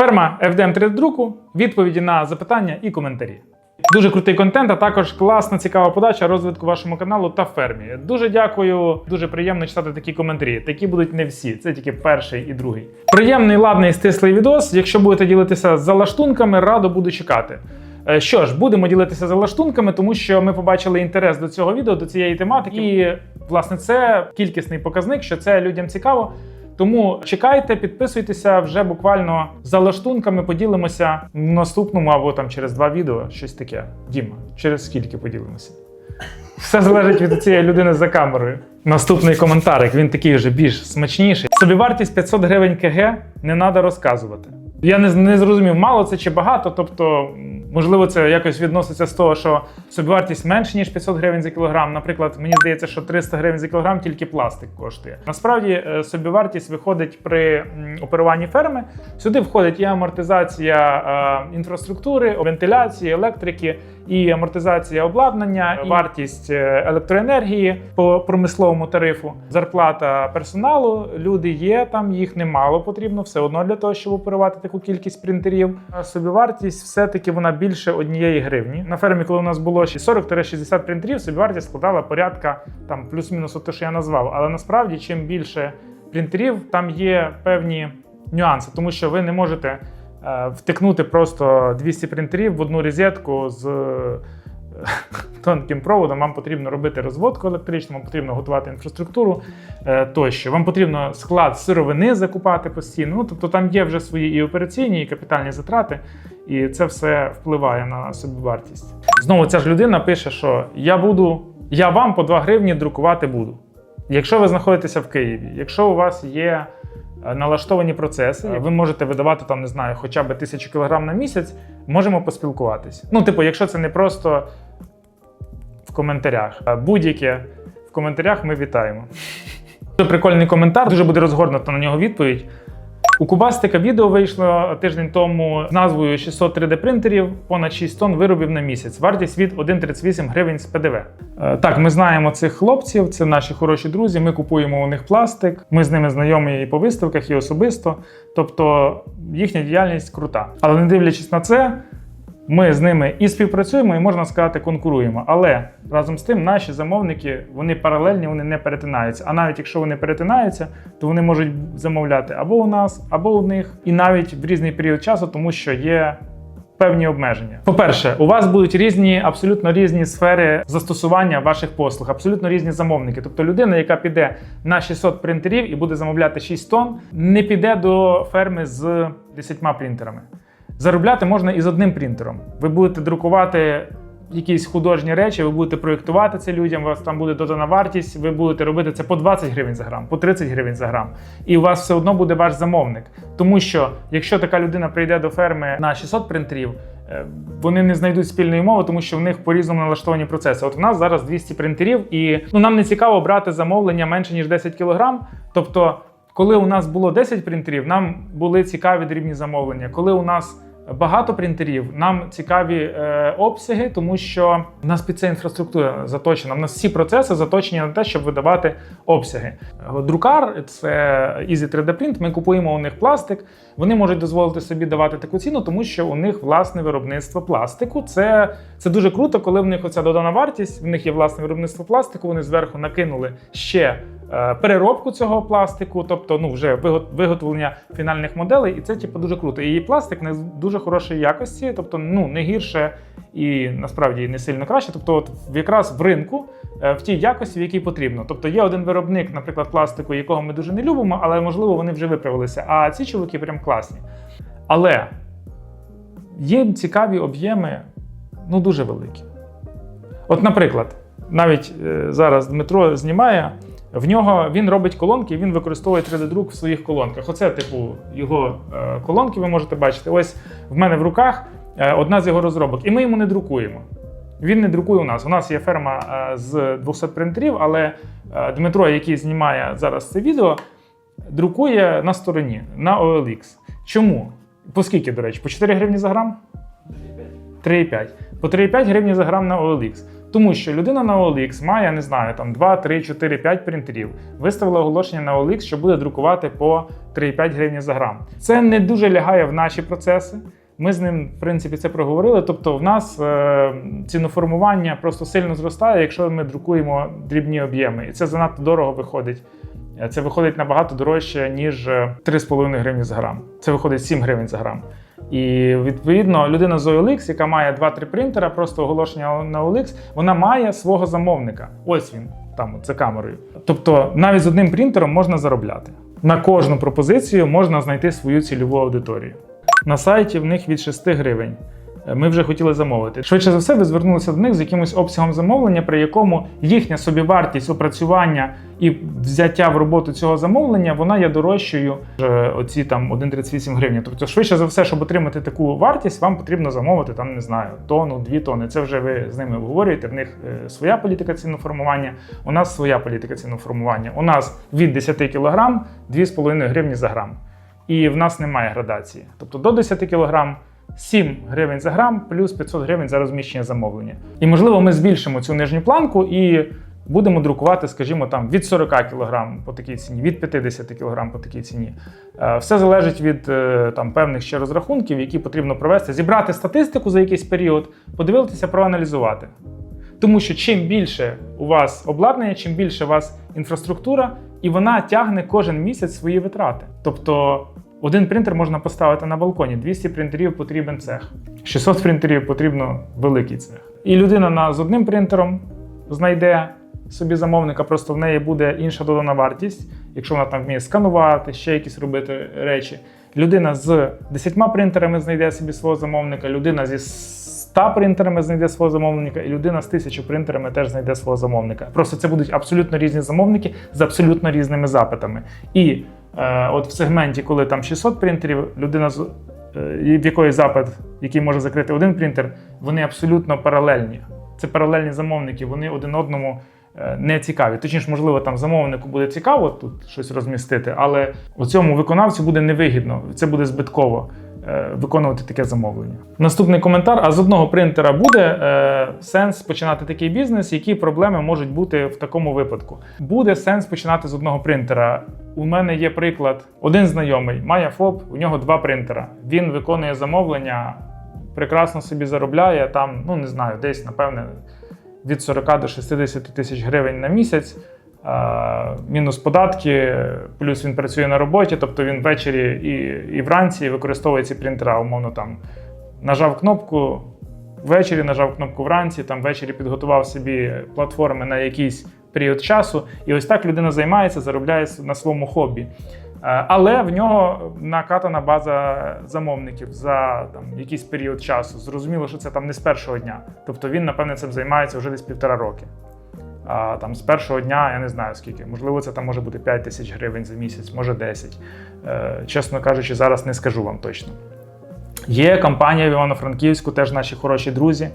Ферма FDM 3D друку, відповіді на запитання і коментарі. Дуже крутий контент, а також класна, цікава подача розвитку вашому каналу та фермі. Дуже дякую, дуже приємно читати такі коментарі. Такі будуть не всі, це тільки перший і другий. Приємний, ладний, стислий відос. Якщо будете ділитися залаштунками, радо буду чекати. Е, Що ж, будемо ділитися залаштунками, тому що ми побачили інтерес до цього відео, до цієї тематики. І власне це кількісний показник, що це людям цікаво. Тому чекайте, підписуйтеся вже буквально за лаштунками. Поділимося в наступному або там через два відео. Щось таке. Діма, через скільки поділимося? Все залежить від цієї людини за камерою. Наступний коментарик, він такий вже більш смачніший. Собівартість 500 гривень КГ не треба розказувати. Я не, не зрозумів, мало це чи багато. Тобто, можливо, це якось відноситься з того, що собівартість менше, ніж 500 гривень за кілограм. Наприклад, мені здається, що 300 гривень за кілограм тільки пластик коштує. Насправді, е, собівартість виходить при оперуванні ферми. Сюди входить і амортизація е, інфраструктури, вентиляції, електрики, і амортизація обладнання, і вартість е, електроенергії по промисловому тарифу, зарплата персоналу. Люди є там, їх немало потрібно, все одно для того, щоб оперувати таку кількість принтерів. Собівартість все-таки вона більше однієї гривні. На фермі, коли у нас було 40-60 принтерів, собівартість складала порядка там плюс-мінус те, що я назвав. Але насправді, чим більше принтерів, там є певні нюанси, тому що ви не можете е, втикнути просто 200 принтерів в одну розетку з тонким проводом. Вам потрібно робити розводку електричну, вам потрібно готувати інфраструктуру е, тощо. Вам потрібно склад сировини закупати постійно. Ну, тобто там є вже свої і операційні, і капітальні затрати, і це все впливає на собівартість. Знову ця ж людина пише, що я буду, я вам по 2 гривні друкувати буду. Якщо ви знаходитеся в Києві, якщо у вас є е, налаштовані процеси, ви можете видавати там, не знаю, хоча б тисячу кілограм на місяць, можемо поспілкуватись. Ну, типу, якщо це не просто в коментарях, будь-яке в коментарях ми вітаємо. Дуже прикольний коментар, дуже буде розгорнута на нього відповідь. У Кубастика відео вийшло тиждень тому з назвою 600 3D принтерів, понад 6 тонн виробів на місяць. Вартість від 1,38 гривень з ПДВ. Е, Так, ми знаємо цих хлопців, це наші хороші друзі. Ми купуємо у них пластик. Ми з ними знайомі і по виставках, і особисто. Тобто їхня діяльність крута. Але не дивлячись на це, ми з ними і співпрацюємо, і можна сказати, конкуруємо. Але разом з тим, наші замовники вони паралельні, вони не перетинаються. А навіть якщо вони перетинаються, то вони можуть замовляти або у нас, або у них, і навіть в різний період часу, тому що є. Певні обмеження. По-перше, у вас будуть різні, абсолютно різні сфери застосування ваших послуг, абсолютно різні замовники. Тобто людина, яка піде на 600 принтерів і буде замовляти 6 тонн, не піде до ферми з 10 принтерами. Заробляти можна і з одним принтером. Ви будете друкувати якісь художні речі, ви будете проєктувати це людям, у вас там буде додана вартість, ви будете робити це по 20 гривень за грам, по 30 гривень за грам. І у вас все одно буде ваш замовник. Тому що якщо така людина прийде до ферми на 600 принтерів, е, вони не знайдуть спільної мови, тому що в них по-різному налаштовані процеси. От в нас зараз 200 принтерів, і ну нам не цікаво брати замовлення менше ніж 10 кг. Тобто, коли у нас було 10 принтерів, нам були цікаві дрібні замовлення. Коли у нас Багато принтерів, нам цікаві е, обсяги, тому що в нас під це інфраструктура заточена. У нас всі процеси заточені на те, щоб видавати обсяги. Друкар це Easy 3D Print, Ми купуємо у них пластик. Вони можуть дозволити собі давати таку ціну, тому що у них власне виробництво пластику. Це, це дуже круто, коли в них оця додана вартість. В них є власне виробництво пластику. Вони зверху накинули ще. Е, Переробку цього пластику, тобто ну вже виго- виготовлення фінальних моделей, і це типу дуже круто. І пластик не дуже хорошої якості, тобто ну не гірше і насправді не сильно краще. Тобто, от якраз в ринку е, в тій якості, в якій потрібно. Тобто є один виробник, наприклад, пластику, якого ми дуже не любимо, але можливо вони вже виправилися. А ці чоловіки прям класні. Але є цікаві об'єми, ну дуже великі. От, наприклад, навіть е, зараз Дмитро знімає. В нього він робить колонки, він використовує 3D-друк в своїх колонках. Оце, типу, його е, колонки ви можете бачити. Ось в мене в руках е, одна з його розробок, і ми йому не друкуємо. Він не друкує у нас. У нас є ферма е, з 200 принтерів, але Дмитро, який знімає зараз це відео, друкує на стороні на OLX. Чому? По скільки, до речі? По 4 гривні за грам? 3,5. По 3,5 гривні за грам на OLX. Тому що людина на OLX має, не знаю, там 2, 3, 4, 5 принтерів. Виставила оголошення на OLX, що буде друкувати по 3,5 гривні за грам. Це не дуже лягає в наші процеси. Ми з ним, в принципі, це проговорили. Тобто, в нас е, ціноформування просто сильно зростає, якщо ми друкуємо дрібні об'єми. І це занадто дорого виходить. Е, Це виходить набагато дорожче, ніж е, 3,5 гривні за грам. Це виходить 7 гривень за грам. І відповідно людина з OLX, яка має 2-3 принтера, просто оголошення на OLX, вона має свого замовника. Ось він там за камерою. Тобто навіть з одним принтером можна заробляти. На кожну пропозицію можна знайти свою цільову аудиторію. На сайті в них від 6 гривень. Е, Ми вже хотіли замовити. Швидше за все, ви звернулися до них з якимось обсягом замовлення, при якому їхня собівартість опрацювання і взяття в роботу цього замовлення вона є дорожчою оці там 1,38 гривні. Тобто, швидше за все, щоб отримати таку вартість, вам потрібно замовити там, не знаю, тонну, дві тони. Це вже ви з ними обговорюєте. В них е, своя політика ціноформування, у нас своя політика ціноформування. У нас від 10 кг 2,5 гривні за грам. І в нас немає градації. Тобто до 10 кг 7 гривень за грам плюс 500 гривень за розміщення замовлення. І можливо, ми збільшимо цю нижню планку і будемо друкувати, скажімо, там від 40 кг по такій ціні, від 50 кг по такій ціні. Е, Все залежить від е, там певних ще розрахунків, які потрібно провести, зібрати статистику за якийсь період, подивитися, проаналізувати. Тому що чим більше у вас обладнання, чим більше у вас інфраструктура, і вона тягне кожен місяць свої витрати. Тобто один принтер можна поставити на балконі, 200 принтерів потрібен цех, 600 принтерів потрібно великий цех. І людина на, з одним принтером знайде собі замовника, просто в неї буде інша додана вартість, якщо вона там вміє сканувати, ще якісь робити речі. Людина з 10 принтерами знайде собі свого замовника, людина зі 100 принтерами знайде свого замовника, і людина з 1000 принтерами теж знайде свого замовника. Просто це будуть абсолютно різні замовники з абсолютно різними запитами. І от в сегменті, коли там 600 принтерів, людина е, в якої запит, який може закрити один принтер, вони абсолютно паралельні. Це паралельні замовники, вони один одному е, не цікаві. Точніше, можливо, там замовнику буде цікаво тут щось розмістити, але у цьому виконавцю буде невигідно, це буде збитково е, виконувати таке замовлення. Наступний коментар: а з одного принтера буде е, сенс починати такий бізнес? Які проблеми можуть бути в такому випадку? Буде сенс починати з одного принтера. У мене є приклад: один знайомий має ФОП, у нього два принтера. Він виконує замовлення, прекрасно собі заробляє там, ну не знаю, десь напевне від 40 до 60 тисяч гривень на місяць. Мінус податки, плюс він працює на роботі, тобто він ввечері і, і вранці використовує ці принтера, умовно там нажав кнопку ввечері, нажав кнопку вранці, там ввечері підготував собі платформи на якийсь період часу. І ось так людина займається, заробляє на своєму хобі. Але в нього накатана база замовників за там якийсь період часу. Зрозуміло, що це там не з першого дня. Тобто він, напевне, цим займається вже десь півтора роки. А там з першого дня я не знаю скільки. Можливо, це там може бути 5 тисяч гривень за місяць, може 10. Е, Чесно кажучи, зараз не скажу вам точно. Є компанія в Івано-Франківську, теж наші хороші друзі.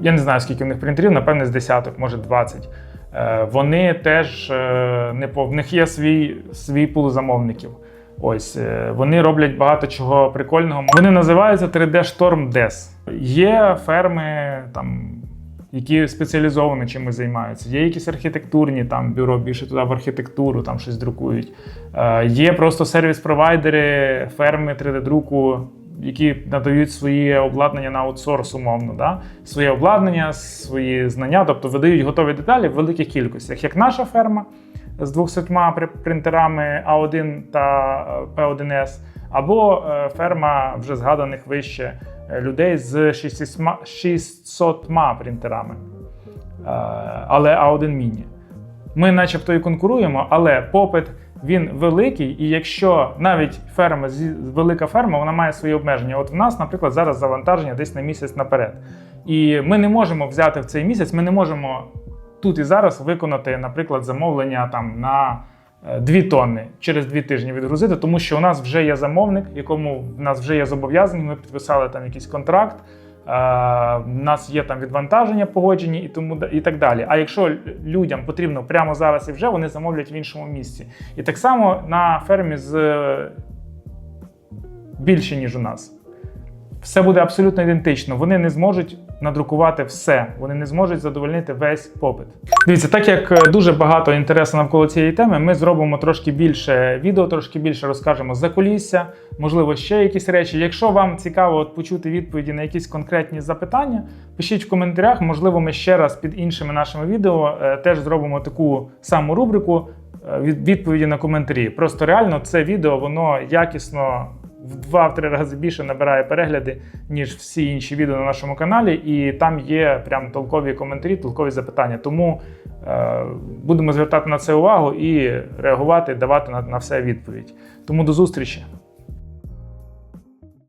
Я не знаю, скільки в них принтерів, напевне, з десяток, може 20. Е, Вони теж е, не по в них є свій, свій пул замовників. Ось е, вони роблять багато чого прикольного. Вони називаються 3D Storm DES. Є ферми там. Які спеціалізовано чимось займаються. Є якісь архітектурні там бюро, більше туди в архітектуру там щось друкують. Е, є просто сервіс-провайдери, ферми 3D-друку, які надають своє обладнання на аутсорс, умовно, да? своє обладнання, свої знання, тобто видають готові деталі в великих кількостях. Як наша ферма з 200 принтерами А1 та е, P1S, або е, ферма вже згаданих вище е, людей з 600 600 принтерами, Е, але А1 міні. Ми, начебто, і конкуруємо, але попит він великий, і якщо навіть ферма велика ферма, вона має свої обмеження. От в нас, наприклад, зараз завантаження десь на місяць наперед. І ми не можемо взяти в цей місяць, ми не можемо тут і зараз виконати, наприклад, замовлення там на е, 2 тонни через 2 тижні відгрузити, тому що у нас вже є замовник, якому в нас вже є зобов'язання. Ми підписали там якийсь контракт. В нас є там відвантаження погоджені і тому і так далі. А якщо людям потрібно прямо зараз і вже, вони замовлять в іншому місці. І так само на фермі з більше ніж у нас. Все буде абсолютно ідентично. Вони не зможуть надрукувати все. Вони не зможуть задовольнити весь попит. Дивіться, так як е, дуже багато інтересу навколо цієї теми, ми зробимо трошки більше відео, трошки більше розкажемо за кулісся, можливо, ще якісь речі. Якщо вам цікаво от почути відповіді на якісь конкретні запитання, пишіть в коментарях. Можливо, ми ще раз під іншими нашими відео е, теж зробимо таку саму рубрику е, відповіді на коментарі. Просто реально це відео воно якісно в 2-3 рази більше набирає перегляди, ніж всі інші відео на нашому каналі, і там є прям толкові коментарі, толкові запитання. Тому е, будемо звертати на це увагу і реагувати, давати на, на все відповідь. Тому до зустрічі!